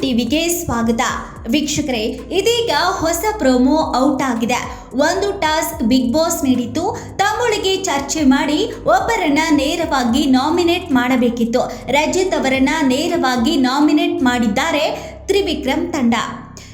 ಟಿವಿಗೆ ಸ್ವಾಗತ. ವೀಕ್ಷಕರೇ, ಇದೀಗ ಹೊಸ ಪ್ರೋಮೋ ಔಟ್ ಆಗಿದೆ. ಒಂದು ಟಾಸ್ಕ್ ಬಿಗ್ ಬಾಸ್ ನೀಡಿತ್ತು. ತಮ್ಮೊಳಗೆ ಚರ್ಚೆ ಮಾಡಿ ಒಬ್ಬರನ್ನ ನೇರವಾಗಿ ನಾಮಿನೇಟ್ ಮಾಡಬೇಕಿತ್ತು. ರಜಿತ್ ಅವರನ್ನ ನೇರವಾಗಿ ನಾಮಿನೇಟ್ ಮಾಡಿದ್ದಾರೆ ತ್ರಿವಿಕ್ರಮ್ ತಂಡ.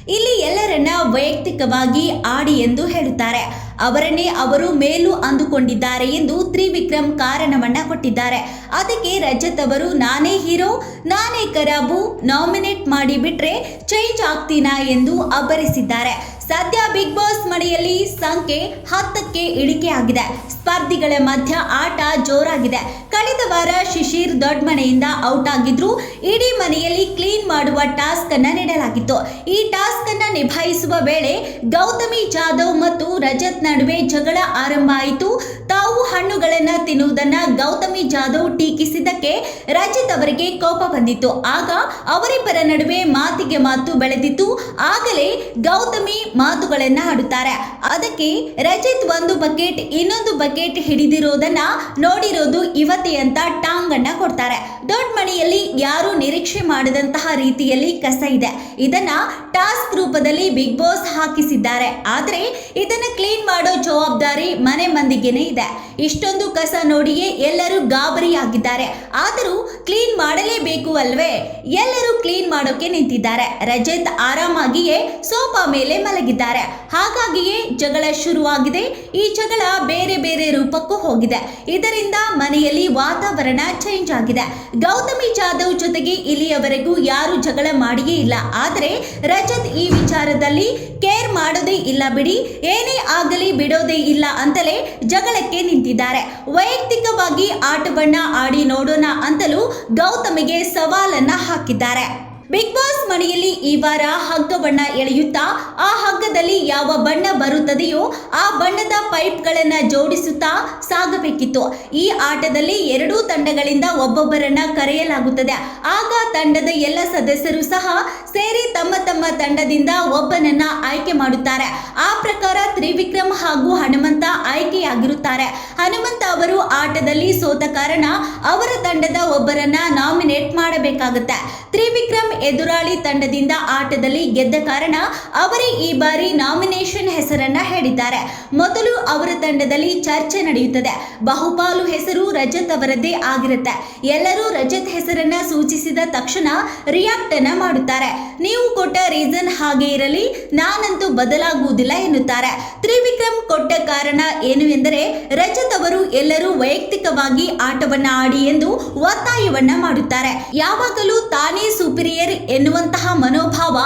ಇಲ್ಲಿ ಎಲ್ಲರನ್ನ ವೈಯಕ್ತಿಕವಾಗಿ ಆಡಿ ಎಂದು ಹೇಳುತ್ತಾರೆ. ಅವರನ್ನೇ ಅವರು ಮೇಲು ಅಂದುಕೊಂಡಿದ್ದಾರೆ ಎಂದು ತ್ರಿವಿಕ್ರಮ್ ಕಾರಣವನ್ನ ಕೊಟ್ಟಿದ್ದಾರೆ. ಅದಕ್ಕೆ ರಜತ್ ಅವರು, ನಾನೇ ಹೀರೋ, ನಾನೇ ಕರಾಬು, ನಾಮಿನೇಟ್ ಮಾಡಿ ಬಿಟ್ರೆ ಚೇಂಜ್ ಆಗ್ತೀನಾ? ಎಂದು ಅಬ್ಬರಿಸಿದ್ದಾರೆ. ಸದ್ಯ ಬಿಗ್ ಬಾಸ್ ಮನೆಯಲ್ಲಿ ಸಂಖ್ಯೆ ಹತ್ತಕ್ಕೆ ಇಳಿಕೆಯಾಗಿದೆ. ಸ್ಪರ್ಧಿಗಳ ಮಧ್ಯ ಆಟ ಜೋರಾಗಿದೆ. ಕಳೆದ ವಾರ ಶಿಶಿರ್ ದೊಡ್ಡ ಮನೆಯಿಂದ ಔಟ್ ಆಗಿದ್ರು. ಇಡೀ ಮನೆಯಲ್ಲಿ ಕ್ಲೀನ್ ಮಾಡುವ ಟಾಸ್ಕ್ ಅನ್ನ ನೀಡಲಾಗಿತ್ತು. ಈ ಟಾಸ್ಕ್ ಅನ್ನ ನಿಭಾಯಿಸುವ ವೇಳೆ ಗೌತಮಿ ಜಾಧವ್ ಮತ್ತು ರಜತ್ ನಡುವೆ ಜಗಳ ಆರಂಭ ಆಯಿತು. ತಾವು ಹಣ್ಣುಗಳನ್ನ ತಿನ್ನುವುದನ್ನ ಗೌತಮಿ ಜಾಧವ್ ಟೀಕಿಸಿದ್ದಕ್ಕೆ ರಜಿತ್ ಅವರಿಗೆ ಕೋಪ ಬಂದಿತ್ತು. ಆಗ ಅವರಿಬ್ಬರ ನಡುವೆ ಮಾತಿಗೆ ಮಾತು ಬೆಳೆದಿತ್ತು. ಆಗಲೇ ಗೌತಮಿ ಮಾತುಗಳನ್ನ ಆಡುತ್ತಾರೆ. ಅದಕ್ಕೆ ರಜಿತ್ ಒಂದು ಬಕೆಟ್, ಇನ್ನೊಂದು ಬಕೆಟ್ ಹಿಡಿದಿರೋದನ್ನ ನೋಡಿರೋದು ಇವತ್ತೇ ಅಂತ ಟಾಂಗ್ ಅನ್ನ ಕೊಡ್ತಾರೆ. ದೊಡ್ಡ ಮನೆಯಲ್ಲಿ ಯಾರು ನಿರೀಕ್ಷೆ ಮಾಡದಂತಹ ರೀತಿಯಲ್ಲಿ ಕಸ ಇದೆ. ಇದನ್ನ ಟಾಸ್ಕ್ ರೂಪದಲ್ಲಿ ಬಿಗ್ ಬಾಸ್ ಹಾಕಿಸಿದ್ದಾರೆ. ಆದ್ರೆ ಇದನ್ನ ಕ್ಲೀನ್ ಮಾಡೋ ಜವಾಬ್ದಾರಿ ಮನೆ ಮಂದಿಗೆನೇ ಇದೆ. ಇಷ್ಟೊಂದು ಕಸ ನೋಡಿಯೇ ಎಲ್ಲರೂ ಗಾಬರಿಯಾಗಿದ್ದಾರೆ. ಆದರೂ ಕ್ಲೀನ್ ಮಾಡಲೇಬೇಕು ಅಲ್ವೇ? ಎಲ್ಲರೂ ಕ್ಲೀನ್ ಮಾಡೋಕೆ ನಿಂತಿದ್ದಾರೆ. ರಜತ್ ಆರಾಮಾಗಿಯೇ ಸೋಫಾ ಮೇಲೆ ಮಲಗಿದ್ದಾರೆ. ಹಾಗಾಗಿಯೇ ಜಗಳ ಶುರುವಾಗಿದೆ. ಈ ಜಗಳ ಬೇರೆ ಬೇರೆ ರೂಪಕ್ಕೂ ಹೋಗಿದೆ. ಇದರಿಂದ ಮನೆಯಲ್ಲಿ ವಾತಾವರಣ ಚೇಂಜ್ ಆಗಿದೆ. ಗೌತಮಿ ಜಾಧವ್ ಜೊತೆಗೆ ಇಲ್ಲಿಯವರೆಗೂ ಯಾರು ಜಗಳ ಮಾಡಿಯೇ ಇಲ್ಲ. ಆದರೆ ರಜತ್ ಈ ವಿಚಾರದಲ್ಲಿ ಕೇರ್ ಮಾಡೋದೇ ಇಲ್ಲ ಬಿಡಿ, ಏನೇ ಆಗಲಿ ಬಿಡೋದೇ ಇಲ್ಲ ಅಂತಲೇ ಜಗಳಕ್ಕೆ ನಿಂತಿದ್ದಾರೆ. ವೈಯಕ್ತಿಕವಾಗಿ ಆಟವನ್ನ ಆಡಿ ನೋಡೋಣ ಅಂತಲೂ ಗೌತಮಿಗೆ ಸವಾಲನ್ನ ಹಾಕಿದ್ದಾರೆ. ಬಿಗ್ ಬಾಸ್ ಮನೆಯಲ್ಲಿ ಈ ವಾರ ಹಗ್ಗ ಬಣ್ಣ ಎಳೆಯುತ್ತಾ, ಆ ಹಗ್ಗದಲ್ಲಿ ಯಾವ ಬಣ್ಣ ಬರುತ್ತದೆಯೋ, ಆ ಬಣ್ಣದ ಪೈಪ್ಗಳನ್ನು ಜೋಡಿಸುತ್ತಾ ಸಾಗಬೇಕಿತ್ತು. ಈ ಆಟದಲ್ಲಿ ಎರಡೂ ತಂಡಗಳಿಂದ ಒಬ್ಬೊಬ್ಬರನ್ನ ಕರೆಯಲಾಗುತ್ತದೆ. ಆಗ ತಂಡದ ಎಲ್ಲ ಸದಸ್ಯರು ಸಹ ಸೇರಿ ತಮ್ಮ ತಮ್ಮ ತಂಡದಿಂದ ಒಬ್ಬನನ್ನ ಆಯ್ಕೆ ಮಾಡುತ್ತಾರೆ. ಆ ಪ್ರಕಾರ ತ್ರಿವಿಕ್ರಮ್ ಹಾಗೂ ಹನುಮಂತ ಆಯ್ಕೆಯಾಗಿರುತ್ತಾರೆ. ಹನುಮಂತ ಅವರು ಆಟದಲ್ಲಿ ಸೋತ ಕಾರಣ ಅವರ ತಂಡದ ಒಬ್ಬರನ್ನ ನಾಮಿನೇಟ್ ಮಾಡಬೇಕಾಗುತ್ತೆ. ತ್ರಿವಿಕ್ರಮ್ ಎದುರಾಳಿ ತಂಡದಿಂದ ಆಟದಲ್ಲಿ ಗೆದ್ದ ಕಾರಣ ಅವರೇ ಈ ಬಾರಿ ನಾಮಿನೇಷನ್ ಹೆಸರನ್ನ ಹೇಳಿದ್ದಾರೆ. ಮೊದಲು ಅವರ ತಂಡದಲ್ಲಿ ಚರ್ಚೆ ನಡೆಯುತ್ತದೆ. ಬಹುಪಾಲು ಹೆಸರು ರಜತ್ ಅವರದ್ದೇ ಆಗಿರುತ್ತೆ. ಎಲ್ಲರೂ ರಜತ್ ಹೆಸರನ್ನ ಸೂಚಿಸಿದ ತಕ್ಷಣ ರಿಯಾಕ್ಟ್ ಅನ್ನ ಮಾಡುತ್ತಾರೆ. ನೀವು ಕೊಟ್ಟ ರೀಸನ್ ಹಾಗೆ ಇರಲಿ, ನಾನಂತೂ ಬದಲಾಗುವುದಿಲ್ಲ ಎನ್ನುತ್ತಾರೆ. ತ್ರಿವಿಕ್ರಮ್ ಕೊಟ್ಟ ಕಾರಣ ಏನು ಎಂದರೆ, ರಜತ್ ಅವರು ಎಲ್ಲರೂ ವೈಯಕ್ತಿಕವಾಗಿ ಆಟವನ್ನ ಆಡಿ ಎಂದು ಒತ್ತಾಯವನ್ನ ಮಾಡುತ್ತಾರೆ. ಯಾವಾಗಲೂ ತಾನೇ ಸುಪೀರಿಯರ್ ಎನ್ನುವಂತಹ ಮನೋಭಾವ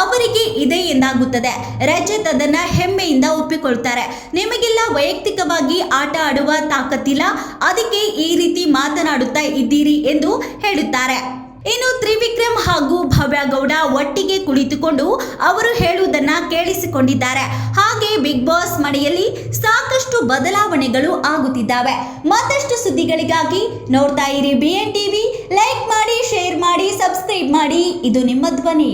ಅವರಿಗೆ ಇದೆ ಎಂದಾಗುತ್ತದೆ. ರಜತ್ ಅದನ್ನ ಹೆಮ್ಮೆಯಿಂದ ಒಪ್ಪಿಕೊಳ್ತಾರೆ. ನಿಮಗೆಲ್ಲ ವೈಯಕ್ತಿಕವಾಗಿ ಆಟ ಆಡುವ ತಾಕತ್ತಿಲ್ಲ. ಅದಕ್ಕೆ ಈ ರೀತಿ ಮಾತನಾಡುತ್ತಾ ಇದ್ದೀರಿ ಎಂದು ಹೇಳುತ್ತಾರೆ. ಇನ್ನು ತ್ರಿವಿಕ್ರಮ್ ಹಾಗೂ ಭವ್ಯ ಗೌಡ ಒಟ್ಟಿಗೆ ಕುಳಿತುಕೊಂಡು ಅವರು ಹೇಳುವುದನ್ನ ಕೇಳಿಸಿಕೊಂಡಿದ್ದಾರೆ. ಹಾಗೆ ಬಿಗ್ ಬಾಸ್ ಮನೆಯಲ್ಲಿ ಸಾಕಷ್ಟು ಬದಲಾವಣೆಗಳು ಆಗುತ್ತಿದ್ದಾವೆ. ಮತ್ತಷ್ಟು ಸುದ್ದಿಗಳಿಗಾಗಿ ನೋಡ್ತಾ ಇರಿ ಬಿ ಟಿವಿ ಮಾಡಿ ಸಬ್ಸ್ಕ್ರೈಬ್ ಮಾಡಿ. ಇದು ನಿಮ್ಮ ಧ್ವನಿ.